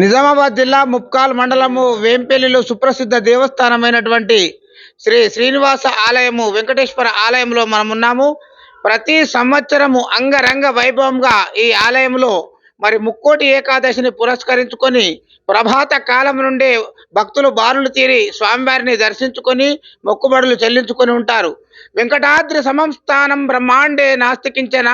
నిజామాబాద్ జిల్లా ముప్కాల్ మండలము వేంపల్లిలో సుప్రసిద్ధ దేవస్థానమైనటువంటి శ్రీ శ్రీనివాస ఆలయము వెంకటేశ్వర ఆలయంలో మనమున్నాము. ప్రతి సంవత్సరము అంగరంగ వైభవంగా ఈ ఆలయంలో మరి ముక్కోటి ఏకాదశిని పురస్కరించుకొని ప్రభాత కాలం నుండే భక్తులు బారులు తీరి స్వామివారిని దర్శించుకొని మొక్కుబడులు చెల్లించుకొని ఉంటారు. వెంకటాద్రి సమంస్థానం బ్రహ్మాండే నాస్తికించిన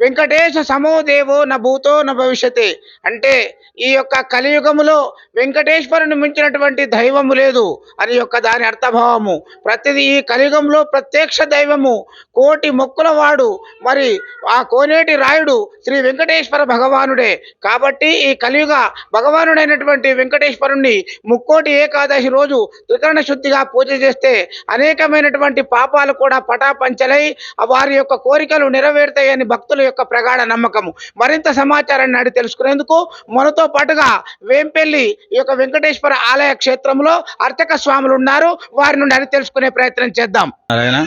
వెంకటేశ సమో దేవో న భూతో న భవిష్యతే. అంటే ఈ యొక్క కలియుగములో వెంకటేశ్వరుని మించినటువంటి దైవము లేదు. అని యొక్క దాని అర్థభావము. ప్రతిది ఈ కలియుగంలో ప్రత్యక్ష దైవము. కోటి మొక్కుల వాడు. మరి ఆ కోనేటి రాయుడు శ్రీ వెంకటేశ్వర భగవానుడే. కాబట్టి ఈ కలియుగ భగవానుడైనటువంటి వెంకటేశ్వరుణ్ణి ముక్కోటి ఏకాదశి రోజు త్రికరణ శుద్ధిగా పూజ చేస్తే అనేకమైనటువంటి పాపాలు కూడా పటాపంచలై వారి యొక్క కోరికలు నెరవేరుతాయని భక్తులు యొక్క ప్రగాఢ నమ్మకము. మరింత సమాచారాన్ని అడిగి తెలుసుకునేందుకు మనతో పాటుగా వేంపల్లి ఈ యొక్క వెంకటేశ్వర ఆలయ క్షేత్రంలో అర్చక స్వాములు ఉన్నారు. వారి నుండి అడిగి తెలుసుకునే ప్రయత్నం చేద్దాం. నారాయణ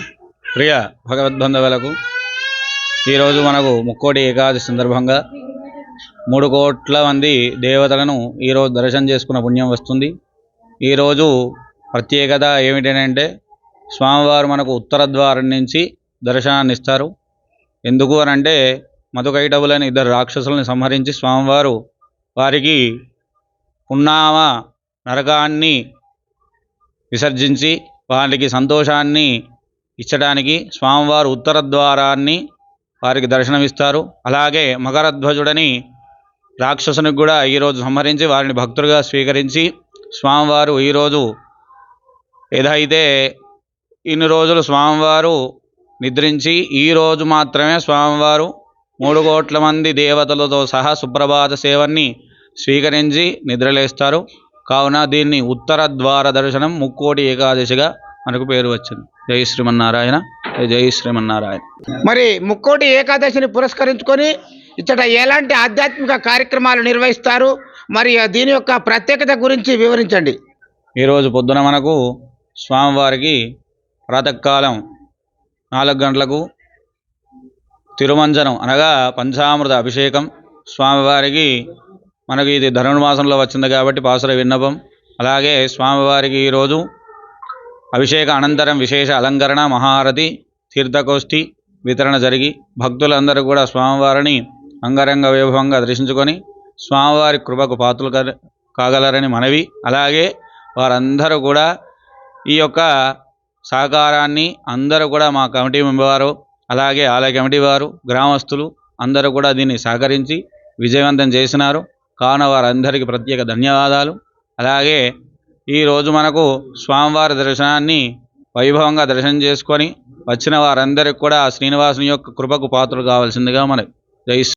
ప్రియ భగవద్బంధువులకు ఈరోజు మనకు ముక్కోటి ఏకాదశి సందర్భంగా మూడు కోట్ల మంది దేవతలను ఈరోజు దర్శనం చేసుకున్న పుణ్యం వస్తుంది. ఈరోజు ప్రత్యేకత ఏమిటంటే స్వామివారు మనకు ఉత్తర ద్వారం నుంచి దర్శనాన్ని ఇస్తారు. ఎందుకు అని అంటే మధుకైటవులని ఇద్దరు రాక్షసులను సంహరించి స్వామివారు వారికి ఉన్నామ నరకాన్ని విసర్జించి వారికి సంతోషాన్ని ఇచ్చడానికి స్వామివారు ఉత్తర ద్వారాన్ని వారికి దర్శనమిస్తారు. అలాగే మకరధ్వజుడని రాక్షసునికి కూడా ఈరోజు సంహరించి వారిని భక్తులుగా స్వీకరించి స్వామివారు ఈరోజు ఏదైతే ఇన్ని రోజులు స్వామివారు నిద్రించి ఈరోజు మాత్రమే స్వామివారు మూడు కోట్ల మంది దేవతలతో సహా సుప్రభాత సేవన్ని స్వీకరించి నిద్రలేస్తారు. కావున దీన్ని ఉత్తర ద్వార దర్శనం ముక్కోటి ఏకాదశిగా మనకు పేరు వచ్చింది. జై శ్రీమన్నారాయణ జై శ్రీమన్నారాయణ. మరి ముక్కోటి ఏకాదశిని పురస్కరించుకొని ఇచ్చట ఎలాంటి ఆధ్యాత్మిక కార్యక్రమాలు నిర్వహిస్తారు? మరి దీని యొక్క ప్రత్యేకత గురించి వివరించండి. ఈరోజు పొద్దున మనకు స్వామివారికి ప్రాతకాలం నాలుగు గంటలకు తిరుమంజనం అనగా పంచామృత అభిషేకం. స్వామివారికి మనకి ఇది ధనుర్మాసంలో వచ్చింది కాబట్టి పాసుర విన్నపం. అలాగే స్వామివారికి ఈరోజు అభిషేక అనంతరం విశేష అలంకరణ మహారతి తీర్థకోష్ఠి వితరణ జరిగి భక్తులందరూ కూడా స్వామివారిని అంగరంగ వైభవంగా దర్శించుకొని స్వామివారి కృపకు పాత్రలు కాగలరని మనవి. అలాగే వారందరూ కూడా ఈ యొక్క సహకారాన్ని అందరూ కూడా మా కమిటీ మెంబర్ వారు అలాగే ఆలయ కమిటీ వారు గ్రామస్తులు అందరూ కూడా దీన్ని సహకరించి విజయవంతం చేసినారు. కావున వారందరికీ ప్రత్యేక ధన్యవాదాలు. అలాగే ఈరోజు మనకు స్వామివారి దర్శనాన్ని వైభవంగా దర్శనం చేసుకొని వచ్చిన వారందరికీ కూడా శ్రీనివాసుని యొక్క కృపకు పాత్రలు కావాల్సిందిగా మనకి జై